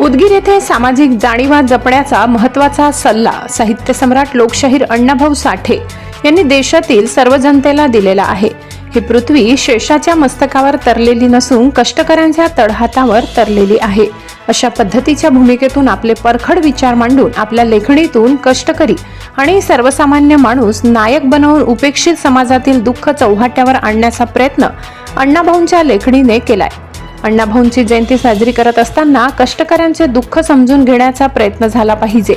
उदगीर येथे सामाजिक जाणीवा जपण्याचा महत्त्वाचा सल्ला साहित्य सम्राट लोकशाहीर अण्णाभाऊ साठे यांनी देशातील सर्व जनतेला दिलेला आहे. ही पृथ्वी शेषाच्या मस्तकावर तरलेली नसून कष्टकऱ्यांच्या तळहातावर तरलेली आहे. अशा पद्धतीच्या भूमिकेतून आपले परखड विचार मांडून आपल्या लेखणीतून कष्टकरी आणि सर्वसामान्य माणूस नायक बनवून उपेक्षित समाजातील दुःख चौहाट्यावर आणण्याचा प्रयत्न अण्णाभाऊंच्या लेखणीने केलाय. अण्णाभाऊंची जयंती साजरी करत असताना कष्टकऱ्यांचे दुःख समजून घेण्याचा प्रयत्न झाला पाहिजे.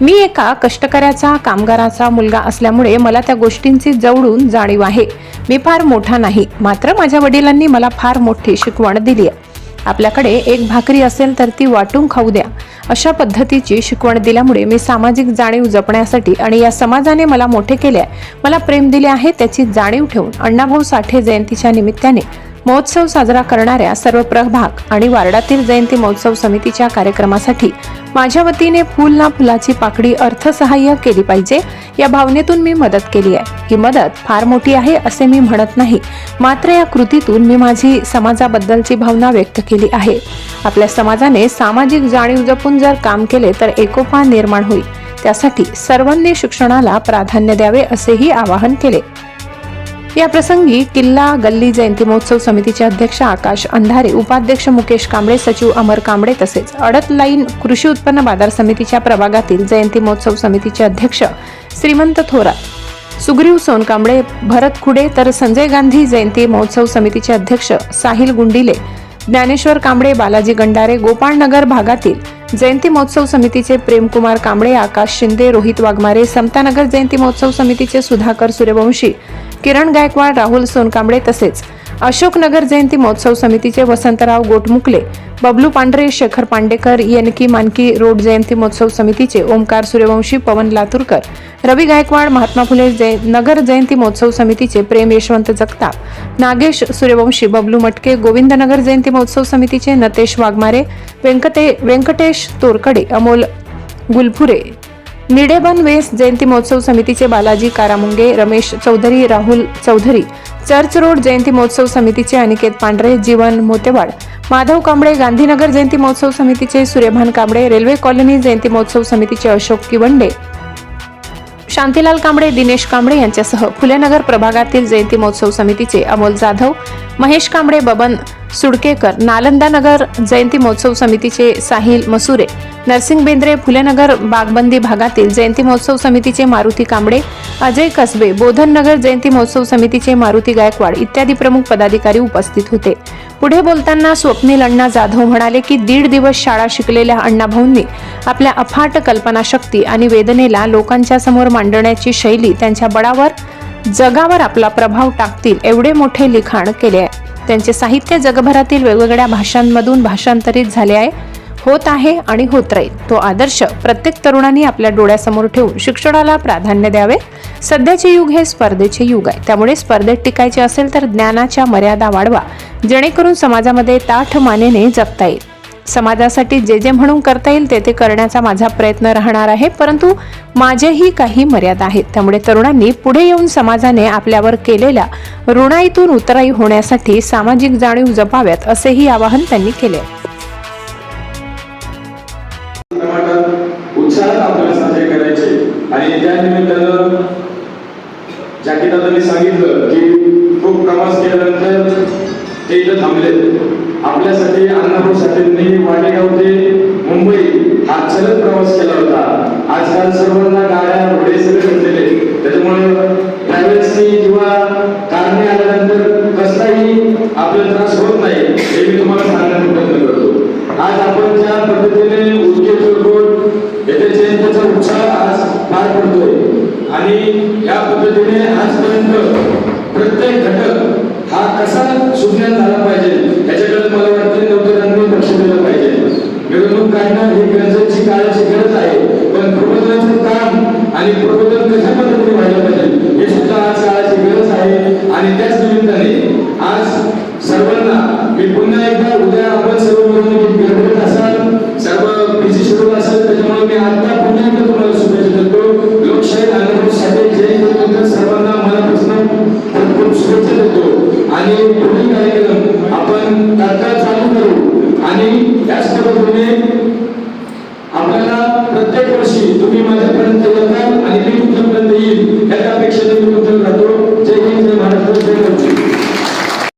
मी एका कष्टकऱ्याचा कामगाराचा मुलगा असल्यामुळे मला त्या गोष्टींची जवळून जाणीव आहे. मी फार मोठा नाही मात्र माझ्या वडिलांनी मला फार मोठी शिकवण दिली आहे. आपल्याकडे एक भाकरी असेल तर ती वाटून खाऊ द्या. अशा पद्धतीची शिकवण दिल्यामुळे मी सामाजिक जाणीव जपण्यासाठी आणि या समाजाने मला मोठे केले आहे. मला प्रेम दिले आहे त्याची जाणीव ठेवून अण्णाभाऊ साठे जयंतीच्या निमित्ताने. महोत्सव साजरा करणाऱ्या सर्व प्रभाग आणि वार्डातील जयंती महोत्सव समितीच्या कार्यक्रमासाठी माझ्या वतीने फुल ना फुलाची पाकडी अर्थसहाय्य केली पाहिजे. या भावनेतून मी मदत केली आहे. ही मदत फार मोठी आहे असे मी म्हणत नाही. मात्र या कृतीतून मी माझी समाजाबद्दलची भावना व्यक्त केली आहे. आपल्या समाजाने सामाजिक जाणीव जपून जर काम केले तर एकोपा निर्माण होईल. त्यासाठी सर्वांनी शिक्षणाला प्राधान्य द्यावे असेही आवाहन केले. या प्रसंगी किल्ला गल्ली जयंती महोत्सव समितीचे अध्यक्ष आकाश अंधारे उपाध्यक्ष मुकेश कांबळे सचिव अमर कांबळे तसेच अडत लाईन कृषी उत्पन्न बाजार समितीच्या प्रभागातील जयंती महोत्सव समितीचे अध्यक्ष श्रीमंत थोरात सुग्रीव सोनकांबळे भरत खुडे तर संजय गांधी जयंती महोत्सव समितीचे अध्यक्ष साहिल गुंडिले ज्ञानेश्वर कांबळे बालाजी गंडारे गोपाळनगर भागातील जयंती महोत्सव समितीचे प्रेमकुमार कांबळे आकाश शिंदे रोहित वाघमारे समतानगर जयंती महोत्सव समितीचे सुधाकर सूर्यवंशी किरण गायकवाड राहुल सोनकांबळे तसेच अशोकनगर जयंती महोत्सव समितीचे वसंतराव गोटमुकले बबलू पांढरे शेखर पांडेकर येनकी मानकी रोड जयंती महोत्सव समितीचे ओमकार सूर्यवंशी पवन लातूरकर रवी गायकवाड महात्मा फुले जय नगर जयंती महोत्सव समितीचे प्रेम यशवंत जगताप नागेश सूर्यवंशी बबलू मटके गोविंदनगर जयंती महोत्सव समितीचे नतेश वाघमारे व्यंकटे व्यंकटेश तोरकडे अमोल गुलफुरे निडेबन वेस जयंती महोत्सव समितीचे बालाजी कारामुंगे रमेश चौधरी राहुल चौधरी चर्च रोड जयंती महोत्सव समितीचे अनिकेत पांढरे जीवन मोतेवाड माधव कांबळे गांधीनगर जयंती महोत्सव समितीचे सूर्यभान कांबळे रेल्वे कॉलनी जयंती महोत्सव समितीचे अशोक किवंडे शांतीलाल कांबळे दिनेश कांबळे यांच्यासह फुलेनगर प्रभागातील जयंती महोत्सव समितीचे अमोल जाधव महेश कांबळे बबन सुडकेकर नालंदा नगर जयंती महोत्सव समितीचे साहिल मसुरे नरसिंग बेंद्रे फुलेनगर बागबंदी भागातील जयंती महोत्सव समितीचे मारुती कांबळे अजय कसबे बोधन नगर जयंती महोत्सव समितीचे मारुती गायकवाड इत्यादी प्रमुख पदाधिकारी उपस्थित होते. पुढे बोलताना स्वप्नील अण्णा जाधव म्हणाले की दीड दिवस शाळा शिकलेल्या अण्णाभाऊंनी आपल्या अफाट कल्पनाशक्ती आणि वेदनेला लोकांच्या समोर मांडण्याची शैली त्यांच्या बळावर जगावर आपला प्रभाव टाकतील एवढे मोठे लिखाण केले आहे. त्यांचे साहित्य जगभरातील वेगवेगळ्या भाषांमधून भाषांतरित झाले आहे. होत आहे आणि होत राहील. तो आदर्श प्रत्येक तरुणांनी आपल्या डोळ्यासमोर ठेवून शिक्षणाला प्राधान्य द्यावे. सध्याचे युग हे स्पर्धेचे युग आहे. त्यामुळे स्पर्धेत टिकायचे असेल तर ज्ञानाच्या मर्यादा वाढवा. जेणेकरून समाजामध्ये ताठ मानेने जगता येईल. समाजासाठी जे जे म्हणून करता येईल ते ते करण्याचा माझा प्रयत्न राहणार आहे. परंतु माझेही काही मर्यादा आहेत. त्यामुळे तरुणांनी पुढे येऊन समाजाने आपल्यावर केलेल्या ऋणाईतून उतराई होण्यासाठी सामाजिक जाणीव जपाव्यात असेही आवाहन त्यांनी केले. आणि त्या निमित्तानं जाकीट सांगितलं की खूप प्रवास केल्यानंतर ते इथं थांबले आपल्यासाठी अण्णाभाऊसाठींनी वाटेगाव ते मुंबई हा चलत प्रवास केला होता. आजकाल सर्वांना गाड्या घोडे सगळे भेटलेले त्याच्यामुळे ट्रॅव्हल्सनी किंवा कारने आल्यानंतर कसलाही आपल्याला त्रास होत नाही हे मी तुम्हाला सांगण्याचा प्रयत्न करतो. आज आपण ज्या पद्धतीने उद्योग चळवळ येथे जयंतीचा उत्साह आज पार पडतोय. आणि या पद्धतीने आजपर्यंत तुम्ही माझ्यापर्यंत येताल आणि मी तुमच्यापर्यंत येईल. याच्या अपेक्षा तुम्ही तुमच्या